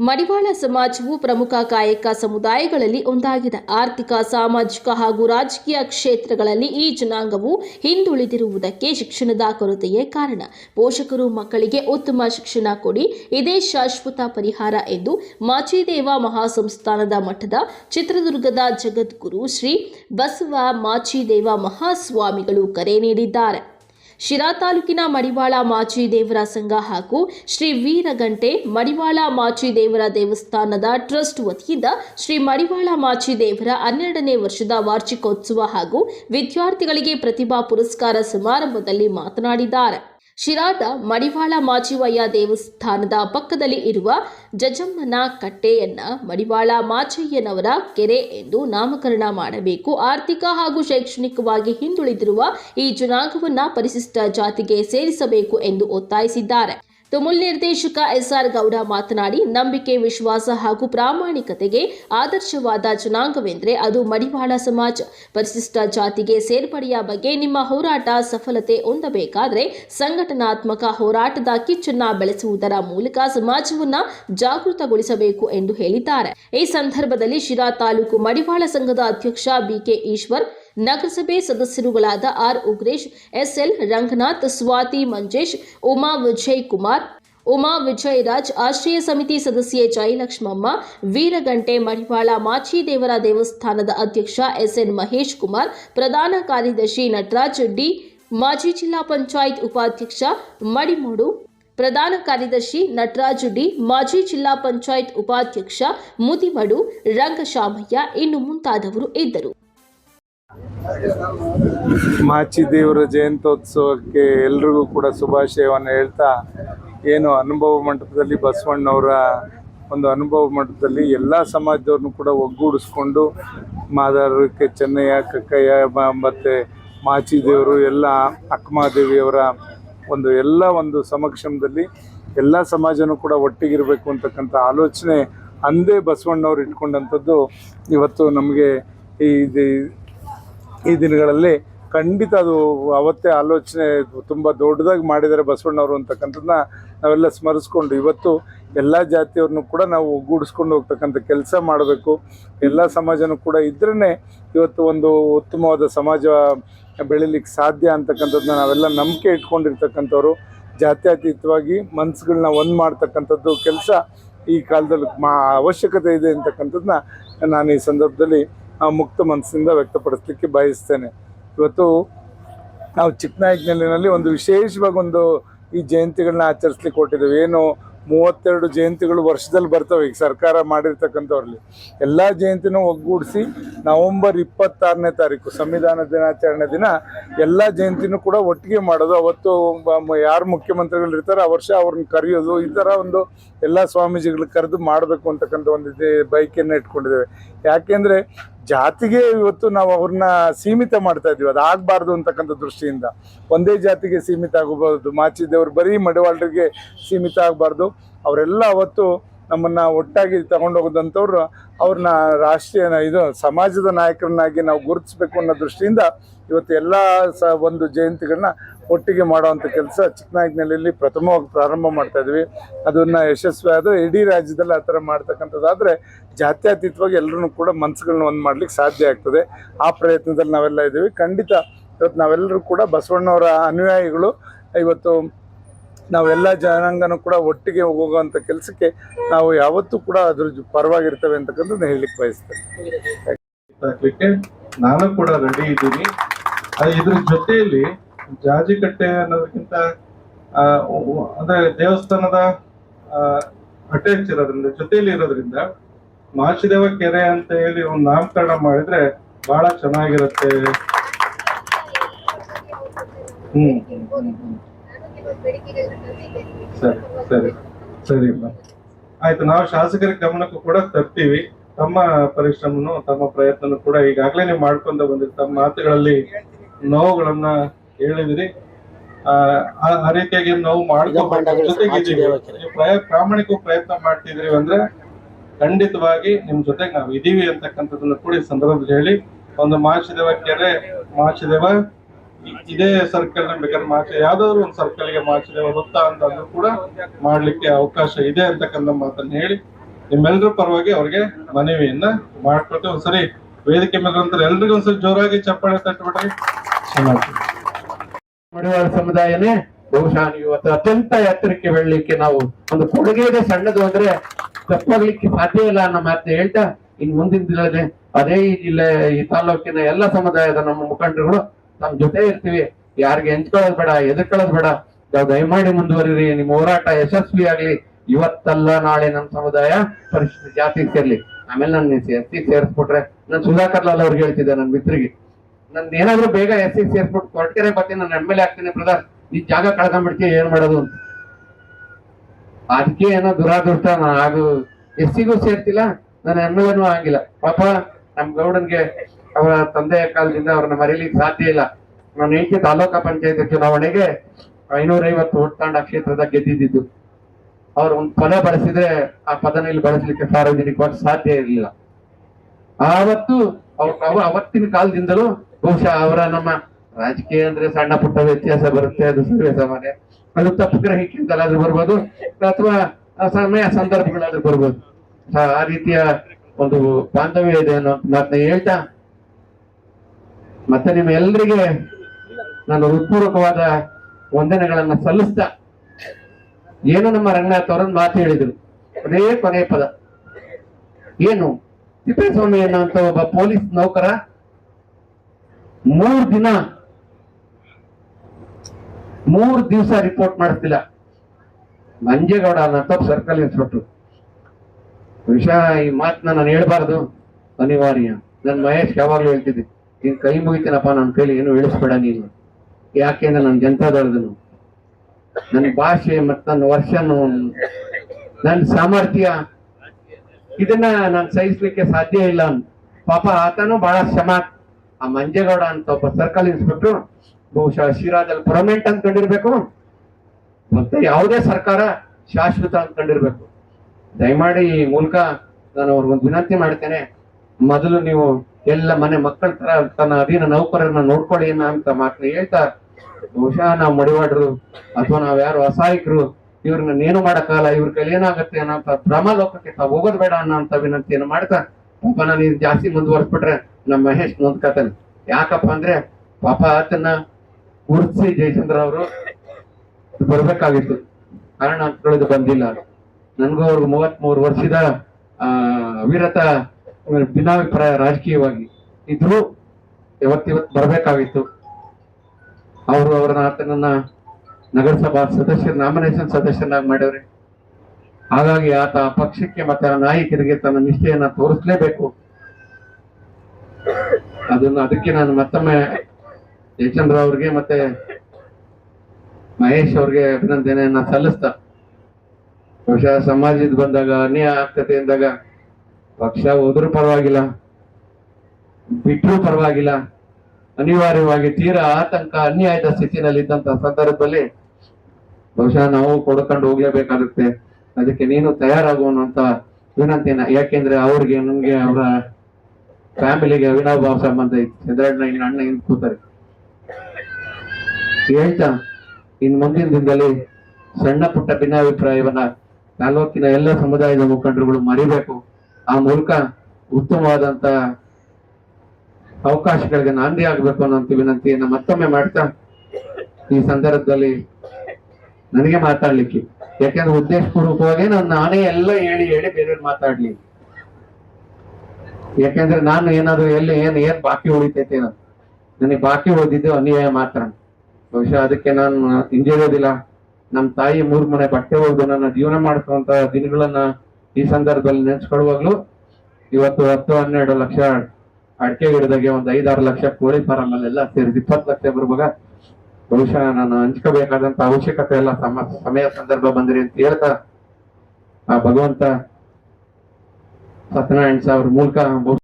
ಮಡಿವಾಳ ಸಮಾಜವು ಪ್ರಮುಖ ಕಾಯಕ ಸಮುದಾಯಗಳಲ್ಲಿ ಒಂದಾಗಿದೆ. ಆರ್ಥಿಕ, ಸಾಮಾಜಿಕ ಹಾಗೂ ರಾಜಕೀಯ ಕ್ಷೇತ್ರಗಳಲ್ಲಿ ಈ ಜನಾಂಗವು ಹಿಂದುಳಿದಿರುವುದಕ್ಕೆ ಶಿಕ್ಷಣದ ಕೊರತೆಯೇ ಕಾರಣ. ಪೋಷಕರು ಮಕ್ಕಳಿಗೆ ಉತ್ತಮ ಶಿಕ್ಷಣ ಕೊಡಿ, ಇದೇ ಶಾಶ್ವತ ಪರಿಹಾರ ಎಂದು ಮಾಚಿದೇವ ಮಹಾಸಂಸ್ಥಾನದ ಮಠದ ಚಿತ್ರದುರ್ಗದ ಜಗದ್ಗುರು ಶ್ರೀ ಬಸವ ಮಾಚಿದೇವ ಮಹಾಸ್ವಾಮಿಗಳು ಕರೆ ನೀಡಿದ್ದಾರೆ. ಶಿರಾ ತಾಲೂಕಿನ ಮಡಿವಾಳ ಮಾಚಿ ದೇವರ ಸಂಘ ಹಾಗೂ ಶ್ರೀ ವೀರಗಂಟೆ ಮಡಿವಾಳ ಮಾಚಿ ದೇವರ ದೇವಸ್ಥಾನದ ಟ್ರಸ್ಟ್ ವತಿಯಿಂದ ಶ್ರೀ ಮಡಿವಾಳ ಮಾಚಿ ದೇವರ ಹನ್ನೆರಡನೇ ವರ್ಷದ ವಾರ್ಷಿಕೋತ್ಸವ ಹಾಗೂ ವಿದ್ಯಾರ್ಥಿಗಳಿಗೆ ಪ್ರತಿಭಾ ಪುರಸ್ಕಾರ ಸಮಾರಂಭದಲ್ಲಿ ಮಾತನಾಡಿದ್ದಾರೆ. ಶಿರಾದ ಮಡಿವಾಳ ಮಾಚಿವಯ್ಯ ದೇವಸ್ಥಾನದ ಪಕ್ಕದಲ್ಲಿ ಇರುವ ಜಜಮ್ಮನ ಕಟ್ಟೆಯನ್ನ ಮಡಿವಾಳ ಮಾಚಯ್ಯನವರ ಕೆರೆ ಎಂದು ನಾಮಕರಣ ಮಾಡಬೇಕು. ಆರ್ಥಿಕ ಹಾಗೂ ಶೈಕ್ಷಣಿಕವಾಗಿ ಹಿಂದುಳಿದಿರುವ ಈ ಜನಾಂಗವನ್ನ ಪರಿಶಿಷ್ಟ ಜಾತಿಗೆ ಸೇರಿಸಬೇಕು ಎಂದು ಒತ್ತಾಯಿಸಿದ್ದಾರೆ. ತುಮುಲ್ ನಿರ್ದೇಶಕ ಎಸ್ಆರ್ ಗೌಡ ಮಾತನಾಡಿ, ನಂಬಿಕೆ, ವಿಶ್ವಾಸ ಹಾಗೂ ಪ್ರಾಮಾಣಿಕತೆಗೆ ಆದರ್ಶವಾದ ಜನಾಂಗವೆಂದರೆ ಅದು ಮಡಿವಾಳ ಸಮಾಜ. ಪರಿಶಿಷ್ಟ ಜಾತಿಗೆ ಸೇರ್ಪಡೆಯ ಬಗ್ಗೆ ನಿಮ್ಮ ಹೋರಾಟ ಸಫಲತೆ ಹೊಂದಬೇಕಾದರೆ ಸಂಘಟನಾತ್ಮಕ ಹೋರಾಟದ ಕಿಚ್ಚನ್ನ ಬೆಳೆಸುವುದರ ಮೂಲಕ ಸಮಾಜವನ್ನ ಜಾಗೃತಗೊಳಿಸಬೇಕು ಎಂದು ಹೇಳಿದ್ದಾರೆ. ಈ ಸಂದರ್ಭದಲ್ಲಿ ಶಿರಾ ತಾಲೂಕು ಮಡಿವಾಳ ಸಂಘದ ಅಧ್ಯಕ್ಷ ಬಿಕೆ ಈಶ್ವರ್ ನಗರಸಭೆ ಸದಸ್ಯರುಗಳಾದ R Ugresh, S L Ranganath, Swathi Manjesh, Uma Vijay Kumar, Uma Vijay Raj, Ashraya ಸಮಿತಿ ಸದಸ್ಯೆ ಜಯಲಕ್ಷ್ಮಮ್ಮ, ವೀರಗಂಟೆ ಮಡಿವಾಳ ಮಾಚಿದೇವರ ದೇವಸ್ಥಾನದ ಅಧ್ಯಕ್ಷ ಎಸ್ಎನ್ ಮಹೇಶ್ ಕುಮಾರ್, ಪ್ರಧಾನ ಕಾರ್ಯದರ್ಶಿ ನಟರಾಜ್, ಡಿ ಮಾಜಿ ಜಿಲ್ಲಾ ಪಂಚಾಯತ್ ಉಪಾಧ್ಯಕ್ಷ ಮಡಿಮೂಡು, ಪ್ರಧಾನ ಕಾರ್ಯದರ್ಶಿ ನಟರಾಜ್, ಡಿ ಮಾಜಿ ಜಿಲ್ಲಾ ಪಂಚಾಯತ್ ಉಪಾಧ್ಯಕ್ಷ ಮುದಿಮಡು ರಂಗಶಾಮಯ್ಯ, ಇನ್ನು ಮುಂತಾದವರು ಇದ್ದರು. ಮಾಚಿ ದೇವರ ಜಯಂತ್ಯೋತ್ಸವಕ್ಕೆ ಎಲ್ರಿಗೂ ಕೂಡ ಶುಭಾಶಯವನ್ನು ಹೇಳ್ತಾ, ಏನು ಅನುಭವ ಮಂಟಪದಲ್ಲಿ ಬಸವಣ್ಣವರ ಒಂದು ಅನುಭವ ಮಂಟಪದಲ್ಲಿ ಎಲ್ಲ ಸಮಾಜದವ್ರನ್ನೂ ಕೂಡ ಒಗ್ಗೂಡಿಸ್ಕೊಂಡು ಮಾದಾರಕ್ಕೆ ಚೆನ್ನಯ್ಯ ಕಕ್ಕಯ್ಯ ಮತ್ತು ಮಾಚಿ ದೇವರು, ಎಲ್ಲ ಅಕ್ಕಮಹಾದೇವಿಯವರ ಒಂದು ಎಲ್ಲ ಒಂದು ಸಮಕ್ಷಮದಲ್ಲಿ ಎಲ್ಲ ಸಮಾಜನೂ ಕೂಡ ಒಟ್ಟಿಗಿರಬೇಕು ಅಂತಕ್ಕಂಥ ಆಲೋಚನೆ ಅಂದೇ ಬಸವಣ್ಣವ್ರು ಇಟ್ಕೊಂಡಂಥದ್ದು. ಇವತ್ತು ನಮಗೆ ಈ ಈ ದಿನಗಳಲ್ಲಿ ಖಂಡಿತ ಅದು ಅವತ್ತೇ ಆಲೋಚನೆ ತುಂಬ ದೊಡ್ಡದಾಗಿ ಮಾಡಿದ್ದಾರೆ ಬಸವಣ್ಣವರು ಅಂತಕ್ಕಂಥದ್ದನ್ನ ನಾವೆಲ್ಲ ಸ್ಮರಿಸ್ಕೊಂಡು ಇವತ್ತು ಎಲ್ಲ ಜಾತಿಯವ್ರನ್ನೂ ಕೂಡ ನಾವು ಒಗ್ಗೂಡಿಸ್ಕೊಂಡು ಹೋಗ್ತಕ್ಕಂಥ ಕೆಲಸ ಮಾಡಬೇಕು. ಎಲ್ಲ ಸಮಾಜನೂ ಕೂಡ ಇದ್ರೇ ಇವತ್ತು ಒಂದು ಉತ್ತಮವಾದ ಸಮಾಜ ಬೆಳಿಲಿಕ್ಕೆ ಸಾಧ್ಯ ಅಂತಕ್ಕಂಥದ್ದನ್ನ ನಾವೆಲ್ಲ ನಂಬಿಕೆ ಇಟ್ಕೊಂಡಿರ್ತಕ್ಕಂಥವ್ರು. ಜಾತ್ಯತೀತವಾಗಿ ಮನಸ್ಸುಗಳನ್ನ ಒಂದು ಮಾಡ್ತಕ್ಕಂಥದ್ದು ಕೆಲಸ ಈ ಕಾಲದಲ್ಲಿ ಮಾ ಅವಶ್ಯಕತೆ ಇದೆ ಅಂತಕ್ಕಂಥದ್ದನ್ನ ನಾನು ಈ ಸಂದರ್ಭದಲ್ಲಿ ಮುಕ್ತ ಮನಸ್ಸಿಂದ ವ್ಯಕ್ತಪಡಿಸ್ಲಿಕ್ಕೆ ಬಯಸ್ತೇನೆ. ಇವತ್ತು ನಾವು ಚಿಕ್ಕನಾಯಕನಹಳ್ಳಿನಲ್ಲಿ ಒಂದು ವಿಶೇಷವಾಗಿ ಒಂದು ಈ ಜಯಂತಿಗಳನ್ನ ಆಚರಿಸ್ಲಿಕ್ಕೆ ಕೊಟ್ಟಿದ್ದೇವೆ. ಏನು ಮೂವತ್ತೆರಡು ಜಯಂತಿಗಳು ವರ್ಷದಲ್ಲಿ ಬರ್ತವೆ. ಈಗ ಸರ್ಕಾರ ಮಾಡಿರ್ತಕ್ಕಂಥವ್ರಲ್ಲಿ ಎಲ್ಲ ಜಯಂತಿನೂ ಒಗ್ಗೂಡಿಸಿ ನವಂಬರ್ ಇಪ್ಪತ್ತಾರನೇ ತಾರೀಕು ಸಂವಿಧಾನ ದಿನಾಚರಣೆ ದಿನ ಎಲ್ಲ ಜಯಂತಿನೂ ಕೂಡ ಒಟ್ಟಿಗೆ ಮಾಡೋದು. ಅವತ್ತು ಯಾರು ಮುಖ್ಯಮಂತ್ರಿಗಳು ಇರ್ತಾರೋ ಆ ವರ್ಷ ಅವ್ರನ್ನ ಕರೆಯೋದು. ಈ ಥರ ಒಂದು ಎಲ್ಲ ಸ್ವಾಮೀಜಿಗಳು ಕರೆದು ಮಾಡಬೇಕು ಅಂತಕ್ಕಂಥ ಒಂದು ಬೈಕನ್ನು ಇಟ್ಕೊಂಡಿದ್ದೇವೆ. ಯಾಕೆಂದರೆ ಜಾತಿಗೆ ಇವತ್ತು ನಾವು ಅವ್ರನ್ನ ಸೀಮಿತ ಮಾಡ್ತಾ ಇದೀವಿ ಅದು ಆಗಬಾರ್ದು ಅಂತಕ್ಕಂಥ ದೃಷ್ಟಿಯಿಂದ. ಒಂದೇ ಜಾತಿಗೆ ಸೀಮಿತ ಆಗಬಾರ್ದು. ಮಾಚಿದೇವ್ರು ಬರೀ ಮಡವಾಳರಿಗೆ ಸೀಮಿತ ಆಗಬಾರ್ದು. ಅವರೆಲ್ಲ ಅವತ್ತು ನಮ್ಮನ್ನು ಒಟ್ಟಾಗಿ ತಗೊಂಡೋಗೋದಂಥವ್ರು ಅವ್ರನ್ನ ರಾಷ್ಟ್ರೀಯ ಇದು ಸಮಾಜದ ನಾಯಕರನ್ನಾಗಿ ನಾವು ಗುರುತಿಸಬೇಕು ಅನ್ನೋ ದೃಷ್ಟಿಯಿಂದ ಇವತ್ತು ಎಲ್ಲ ಸ ಒಂದು ಜಯಂತಿಗಳನ್ನ ಒಟ್ಟಿಗೆ ಮಾಡುವಂಥ ಕೆಲಸ ಚಿಕ್ಕನಾಯಕನಹಳ್ಳಿಯಲ್ಲಿ ಪ್ರಥಮವಾಗಿ ಪ್ರಾರಂಭ ಮಾಡ್ತಾ ಇದ್ವಿ. ಅದನ್ನು ಯಶಸ್ವಿ ಆದರೆ ಇಡೀ ರಾಜ್ಯದಲ್ಲಿ ಆ ಥರ ಮಾಡ್ತಕ್ಕಂಥದ್ದಾದರೆ ಜಾತ್ಯತೀತವಾಗಿ ಎಲ್ಲರೂ ಕೂಡ ಮನಸ್ಸುಗಳನ್ನ ಒಂದು ಮಾಡ್ಲಿಕ್ಕೆ ಸಾಧ್ಯ ಆಗ್ತದೆ. ಆ ಪ್ರಯತ್ನದಲ್ಲಿ ನಾವೆಲ್ಲ ಇದ್ದೀವಿ. ಖಂಡಿತ ಇವತ್ತು ನಾವೆಲ್ಲರೂ ಕೂಡ ಬಸವಣ್ಣವರ ಅನುಯಾಯಿಗಳು ಇವತ್ತು ನಾವೆಲ್ಲ ಜನಾಂಗನೂ ಕೂಡ ಒಟ್ಟಿಗೆ ಹೋಗುವಂಥ ಕೆಲಸಕ್ಕೆ ನಾವು ಯಾವತ್ತೂ ಕೂಡ ಅದ್ರ ಪರವಾಗಿರ್ತವೆ ಅಂತಕ್ಕಂಥದ್ದು ಹೇಳಲಿಕ್ಕೆ ಬಯಸ್ತೇನೆ. ನಾನು ಕೂಡ ರೆಡಿ ಇದ್ದೀನಿ. ಇದ್ರ ಜೊತೆಯಲ್ಲಿ ಜಾಜಿಕಟ್ಟೆ ಅನ್ನೋದಕ್ಕಿಂತ ಅಂದ್ರೆ ದೇವಸ್ಥಾನದ ಅಟ್ಯಾಚ್ ಇರೋದ್ರಿಂದ ಜೊತೆಯಲ್ಲಿ ಇರೋದ್ರಿಂದ ಮಾಚಿದೇವ ಕೆರೆ ಅಂತ ಹೇಳಿ ಒಂದು ನಾಮಕರಣ ಮಾಡಿದ್ರೆ ಬಹಳ ಚೆನ್ನಾಗಿರುತ್ತೆ. ಹ್ಮ್. ಸರಿ ಸರಿ. ಸರಿ. ಆಯ್ತು ನಾವು ಶಾಸಕರ ಗಮನಕ್ಕೂ ಕೂಡ ತರ್ತೀವಿ. ತಮ್ಮ ಪರಿಶ್ರಮನು ತಮ್ಮ ಪ್ರಯತ್ನ ಕೂಡ ಈಗಾಗಲೇ ನೀವು ಮಾಡ್ಕೊಂಡ ಬಂದಿರಿ. ತಮ್ಮ ಮಾತುಗಳಲ್ಲಿ ನೋವುಗಳನ್ನ ಹೇಳಿದಿರಿ. ಆ ರೀತಿಯಾಗಿ ನೋವು ಮಾಡ್ಕೊಂಡು ಜೊತೆಗಿದ್ದೀವಿ ಪ್ರಾಮಾಣಿಕ ಪ್ರಯತ್ನ ಮಾಡ್ತಿದ್ರಿ ಅಂದ್ರೆ ಖಂಡಿತವಾಗಿ ನಿಮ್ ಜೊತೆಗೆ ನಾವು ಇದೀವಿ ಅಂತಕ್ಕಂಥದ್ದನ್ನ ಕೂಡ ಈ ಸಂದರ್ಭದಲ್ಲಿ ಹೇಳಿ. ಒಂದು ಮಾಚಿದೇವ ಕೆರೆ ಮಾಚಿದೇವ ಇದೇ ಸರ್ಕಲ್ ಬೇಕಾದ್ರೆ ಮಾಚ ಯಾವ್ದಾದ್ರು ಒಂದು ಸರ್ಕಲ್ಗೆ ಮಾಚಿದೇವ ವೃತ್ತ ಅಂತ ಅಂದ್ರೂ ಕೂಡ ಮಾಡ್ಲಿಕ್ಕೆ ಅವಕಾಶ ಇದೆ ಅಂತಕ್ಕಂಥ ಮಾತನ್ನ ಹೇಳಿ ನಿಮ್ಮೆಲ್ಲರ ಪರವಾಗಿ ಅವ್ರಿಗೆ ಮನವಿಯನ್ನ ಮಾಡ್ಕೊಳ್ತೇವೆ. ಒಂದ್ಸರಿ ವೇದಿಕೆ ಮೇಲೆ ಅಂತಾರೆ ಎಲ್ರಿಗೂ ಒಂದ್ಸರಿ ಜೋರಾಗಿ ಚಪ್ಪಾಳೆ ತಟ್ಬಿಟ್ರಿ ಚೆನ್ನಾಗಿ ಮಡಿವಾಳ ಸಮುದಾಯನೇ, ಬಹುಶಃ ನೀವು ಅತ್ಯಂತ ಎತ್ತರಕ್ಕೆ ಬೆಳಲಿಕ್ಕೆ ನಾವು ಒಂದು ಕೊಡುಗೆ ಇದೆ, ಸಣ್ಣದು ಅಂದ್ರೆ ತಪ್ಪಾಗ್ಲಿಕ್ಕೆ ಸಾಧ್ಯ ಇಲ್ಲ ಅನ್ನೋ ಮಾತನ್ನ ಹೇಳ್ತಾ ಇನ್ ಮುಂದಿನ ದಿನ ಅದೇ ಈ ಜಿಲ್ಲೆ, ಈ ತಾಲೂಕಿನ ಎಲ್ಲ ಸಮುದಾಯದ ನಮ್ಮ ಮುಖಂಡರುಗಳು ನಮ್ ಜೊತೆ ಇರ್ತೀವಿ. ಯಾರಿಗೆ ಹೆಂಚ್ಕೊಳ್ಳೋದು ಬೇಡ ಎದುರ್ಕೊಳ್ಳೋದು ಬೇಡ. ನಾವು ದಯಮಾಡಿ ಮುಂದುವರಿರಿ. ನಿಮ್ಮ ಹೋರಾಟ ಯಶಸ್ವಿ ಆಗ್ಲಿ ಇವತ್ತಲ್ಲ ನಾಳೆ ನಮ್ ಸಮುದಾಯ ಪರಿಶಿಷ್ಟ ಜಾತಿ ಸೇರ್ಲಿ. ಆಮೇಲೆ ನನ್ನ ಎಸ್ ಸಿ ಸೇರಿಸ್ಬಿಟ್ರೆ, ನಾನು ಸುಧಾಕರ್ ಲಾಲ್ ಅವ್ರಿಗೆ ಹೇಳ್ತಿದ್ದೆ ನನ್ನ ಮಿತ್ರಿಗೆ ನಂದು ಏನಾದ್ರೂ ಬೇಗ ಎಸ್ ಸಿ ಸೇರ್ಸ್ಬಿಟ್ಟು ಕೊರಟಗೆರೆ ಬರ್ತೀನಿ ನಾನು ಎಂ ಎಲ್ ಎ ಆಗ್ತೀನಿ ಬ್ರದರ್. ನೀ ಜಾಗ ಕಳ್ಕೊಂಡ್ಬಿಡ್ತೀಯ ಏನ್ ಮಾಡೋದು ಅಂತ. ಅದಕ್ಕೆ ಏನೋ ದುರಾದೃಷ್ಟ ನಾನು ಅದು ಎಸ್ ಸಿಗೂ ಸೇರ್ತಿಲ್ಲ, ನಾನು ಎಂ ಎಲ್ ಎನೂ ಆಗಿಲ್ಲ. ಪಾಪ, ನಮ್ ಗೌಡನ್ಗೆ ಅವರ ತಂದೆಯ ಕಾಲದಿಂದ ಅವ್ರನ್ನ ಮರೀಲಿಕ್ಕೆ ಸಾಧ್ಯ ಇಲ್ಲ. ನಾನು ಏಕೆ ತಾಲೂಕಾ ಪಂಚಾಯತ್ ಚುನಾವಣೆಗೆ ಐನೂರೈವತ್ತು ಓಟ್ ಕ್ಷೇತ್ರದ ಗೆದ್ದಿದ್ದು. ಅವ್ರು ಒಂದು ಪದ ಬಳಸಿದ್ರೆ ಆ ಪದನ ಇಲ್ಲಿ ಬಳಸಲಿಕ್ಕೆ ಸಾರ್ವಜನಿಕವಾಗಿ ಸಾಧ್ಯ ಇರಲಿಲ್ಲ. ಆವತ್ತು ಅವ್ರ ಅವ ಅವತ್ತಿನ ಕಾಲದಿಂದಲೂ ಬಹುಶಃ ಅವರ ನಮ್ಮ ರಾಜಕೀಯ ಅಂದ್ರೆ ಸಣ್ಣ ಪುಟ್ಟ ವ್ಯತ್ಯಾಸ ಬರುತ್ತೆ, ಅದು ಸರ್ವೇ ಸಾಮಾನ್ಯ ಅದು ತಪ್ಪು ಗ್ರಹಿಕೆಯಿಂದಲಾದ್ರೂ ಬರ್ಬೋದು, ಅಥವಾ ಆ ಸಮಯ ಸಂದರ್ಭಗಳಾದ್ರೂ ಬರ್ಬೋದು. ಆ ರೀತಿಯ ಒಂದು ಬಾಂಧವ್ಯ ಇದೆ ಅನ್ನೋ ಮಾತನ್ನ ಹೇಳ್ತಾ ಮತ್ತೆ ನಿಮ್ಮ ಎಲ್ರಿಗೆ ನಾನು ಹೃತ್ಪೂರ್ವಕವಾದ ವಂದನೆಗಳನ್ನ ಸಲ್ಲಿಸ್ತಾ ಏನು ನಮ್ಮ ರಂಗನಾಥ್ ಅವರೊಂದು ಮಾತು ಹೇಳಿದ್ರು. ಅದೇ ಕೊನೆಯ ಪದ. ಏನು? ತಿಪ್ಪೇಸ್ವಾಮಿ ಅನ್ನುವಂತ ಒಬ್ಬ ಪೊಲೀಸ್ ನೌಕರ ಮೂರ್ ದಿನ, ಮೂರ್ ದಿವಸ ರಿಪೋರ್ಟ್ ಮಾಡಿಸ್ತಿಲ್ಲ. ಮಂಜೇಗೌಡ ಅನ್ನಂತ ಸರ್ಕಲ್ ಇನ್ಸ್ಪೆಕ್ಟರ್ ವಿಷಯ ಈ ಮಾತನ್ನ ನಾನು ಹೇಳ್ಬಾರ್ದು. ಅನಿವಾರ್ಯ. ನನ್ ಮಹೇಶ್ ಯಾವಾಗ್ಲೂ ಹೇಳ್ತಿದ್ದೆ. ನೀನ್ ಕೈ ಮುಗಿತೀನಪ್ಪ ನನ್ನ ಕೈಲಿ ಏನು ಇಳಿಸ್ಬೇಡ ನೀನು. ಯಾಕೆಂದ್ರೆ ನನ್ನ ಜನತಾದಳದನು. ನನ್ನ ಭಾಷೆ ಮತ್ತು ನನ್ನ ವರ್ಷನು ನನ್ನ ಸಾಮರ್ಥ್ಯ, ಇದನ್ನ ನಾನು ಸಹಿಸ್ಲಿಕ್ಕೆ ಸಾಧ್ಯ ಇಲ್ಲ ಅಂತ. ಪಾಪ ಆತನು ಬಹಳ ಶ್ರಮ. ಆ ಮಂಜೇಗೌಡ ಅಂತ ಒಬ್ಬ ಸರ್ಕಲ್ ಇನ್ಸ್ಪೆಕ್ಟರ್, ಬಹುಶಃ ಶಿರಾದಲ್ಲಿ ಪರ್ಮನೆಂಟ್ ಅಂದ್ಕೊಂಡಿರ್ಬೇಕು ಮತ್ತೆ ಯಾವುದೇ ಸರ್ಕಾರ ಶಾಶ್ವತ ಅಂದ್ಕೊಂಡಿರ್ಬೇಕು ದಯಮಾಡಿ ಈ ಮೂಲಕ ನಾನು ಅವ್ರಿಗೊಂದು ವಿನಂತಿ ಮಾಡ್ತೇನೆ. ಮೊದಲು ನೀವು ಎಲ್ಲ ಮನೆ ಮಕ್ಕಳ ತರ ತನ್ನ ಅಧೀನ ನೌಕರರನ್ನ ನೋಡ್ಕೊಳ್ಳಿ ಅಂತ ಮಾತನ್ನ ಹೇಳ್ತಾ, ಬಹುಶಃ ನಾವು ಮಡಿವಾಡ್ರು ಅಥವಾ ನಾವ್ ಯಾರು ಅಸಹಾಯಕರು, ಇವ್ರನ್ನ ನೇನು ಮಾಡಕ್ಕಾಗಲ್ಲ, ಇವ್ರ ಕೈಲಿ ಏನಾಗುತ್ತೆ ಅನ್ನೋ ಭ್ರಮ ಲೋಕಕ್ಕೆ ತಾವು ಹೋಗೋದ್ ಬೇಡ ಅನ್ನೋ ಅಂತ ವಿನಂತಿಯನ್ನು ಮಾಡ್ತಾ ಪಾಪ ನಾನು ಇದು ಜಾಸ್ತಿ ಮುಂದುವರ್ಸ್ಬಿಟ್ರೆ ನಮ್ಮ ಮಹೇಶ್ ನೊಂದ್ಕತಾನೆ. ಯಾಕಪ್ಪ ಅಂದ್ರೆ ಪಾಪ ಆತನ ಗುರುತಿಸಿ ಜಯಚಂದ್ರ ಅವರು ಬರ್ಬೇಕಾಗಿತ್ತು. ಕಾರಣ ಅಂತ ಬಂದಿಲ್ಲ. ನನ್ಗೂ ಅವ್ರಿಗೆ ಮೂವತ್ತ್ ಮೂರು ವರ್ಷದ, ಆ ಅವಿರತ ಭಿನ್ನಾಭಿಪ್ರಾಯ ರಾಜಕೀಯವಾಗಿ ಇದ್ರು ಯಾವತ್ತಿವತ್ತು ಬರಬೇಕಾಗಿತ್ತು. ಅವರು ಅವರನ್ನ ಆತನನ್ನ ನಗರಸಭಾ ಸದಸ್ಯರ ನಾಮಿನೇಷನ್ ಸದಸ್ಯನಾಗಿ ಮಾಡ್ಯವ್ರೆ ಹಾಗಾಗಿ ಆತ ಪಕ್ಷಕ್ಕೆ ಮತ್ತೆ ಆ ನಾಯಕರಿಗೆ ತನ್ನ ನಿಷ್ಠೆಯನ್ನ ತೋರಿಸ್ಲೇಬೇಕು. ಅದನ್ನ ಅದಕ್ಕೆ ನಾನು ಮತ್ತೊಮ್ಮೆ ಜಯಚಂದ್ರ ಅವ್ರಿಗೆ ಮತ್ತೆ ಮಹೇಶ್ ಅವ್ರಿಗೆ ಅಭಿನಂದನೆಯನ್ನ ಸಲ್ಲಿಸ್ತಾ. ಬಹುಶಃ ಸಮಾಜದ ಬಂದಾಗ ಅನ್ಯಾಯ ಆಗ್ತದೆ ಎಂದಾಗ ಪಕ್ಷ ಹೋದ್ರೂ ಪರವಾಗಿಲ್ಲ ಬಿಟ್ಟರೂ ಪರವಾಗಿಲ್ಲ, ಅನಿವಾರ್ಯವಾಗಿ ತೀರಾ ಆತಂಕ, ಅನ್ಯಾಯದ ಸ್ಥಿತಿನಲ್ಲಿ ಇದ್ದಂತ ಸಂದರ್ಭದಲ್ಲಿ ಬಹುಶಃ ನಾವು ಕೊಡ್ಕೊಂಡು ಹೋಗ್ಲೇಬೇಕಾಗುತ್ತೆ. ಅದಕ್ಕೆ ನೀನು ತಯಾರಾಗುವಂತ ವಿನಂತಿನ. ಯಾಕೆಂದ್ರೆ ಅವ್ರಿಗೆ ನಮ್ಗೆ ಅವರ ಫ್ಯಾಮಿಲಿಗೆ ಅವಿನಾಭಾವ ಸಂಬಂಧ ಇತ್ತು ಚಂದ್ರಣ್ಣ ಅಣ್ಣ ಹಿಂದ್ ಕೂತಾರೆ. ಹೇಳ್ತಾ ಇನ್ ಮುಂದಿನ ದಿನದಲ್ಲಿ ಸಣ್ಣ ಪುಟ್ಟ ಭಿನ್ನಾಭಿಪ್ರಾಯವನ್ನ ತಾಲೂಕಿನ ಎಲ್ಲ ಸಮುದಾಯದ ಮುಖಂಡರುಗಳು ಮರಿಬೇಕು. ಆ ಮೂಲಕ ಉತ್ತಮವಾದಂತ ಅವಕಾಶಗಳಿಗೆ ನಾಂದಿ ಆಗ್ಬೇಕು ಅನ್ನೋಂತ ವಿನಂತಿಯನ್ನ ಮತ್ತೊಮ್ಮೆ ಮಾಡ್ತಾ ಈ ಸಂದರ್ಭದಲ್ಲಿ ನನಗೆ ಮಾತಾಡ್ಲಿಕ್ಕೆ. ಯಾಕಂದ್ರೆ ಉದ್ದೇಶಪೂರ್ವಕವಾಗಿ ನಾನು ನಾನೇ ಎಲ್ಲ ಹೇಳಿ ಹೇಳಿ ಬೇರೆಯವ್ರು ಮಾತಾಡ್ಲಿ. ಯಾಕಂದ್ರೆ ನಾನು ಏನಾದ್ರು ಎಲ್ಲಿ ಏನ್ ಏನ್ ಬಾಕಿ ಉಳಿತೈತೆ ನಾನು ನನಗೆ ಬಾಕಿ ಉಳಿದಿದ್ದು ಅನ್ಯಾಯ ಮಾತ್ರ. ಬಹುಶಃ ಅದಕ್ಕೆ ನಾನು ಹಿಂಜರಿಯೋದಿಲ್ಲ. ನಮ್ಮ ತಾಯಿ ಮೂರ್ ಮನೆ ಬಟ್ಟೆ ಹೋಗ್ದು ನನ್ನ ಜೀವನ ಮಾಡ್ಕೊಂತ ದಿನಗಳನ್ನ ಈ ಸಂದರ್ಭದಲ್ಲಿ ನೆನೆಸ್ಕೊಳ್ಳುವಾಗ್ಲೂ ಇವತ್ತು ಹತ್ತು ಹನ್ನೆರಡು ಲಕ್ಷ ಅಡಿಕೆ ಗಿಡದಾಗೆ ಒಂದು ಐದಾರು ಲಕ್ಷ ಕೋಳಿ ಫಾರಂ ಅಲ್ಲೆಲ್ಲ ಸೇರಿಸಿ ಇಪ್ಪತ್ತು ಲಕ್ಷ ಬರುವಾಗ ಬಹುಶಃ ನಾನು ಹಂಚ್ಕೋಬೇಕಾದಂತ ಅವಶ್ಯಕತೆ ಎಲ್ಲ ಸಮ, ಸಮಯ ಸಂದರ್ಭ ಬಂದ್ರಿ ಅಂತ ಹೇಳ್ತಾ ಆ ಭಗವಂತ ಸತ್ಯನಾರಾಯಣ ಸಾವಿರ ಮೂಲಕ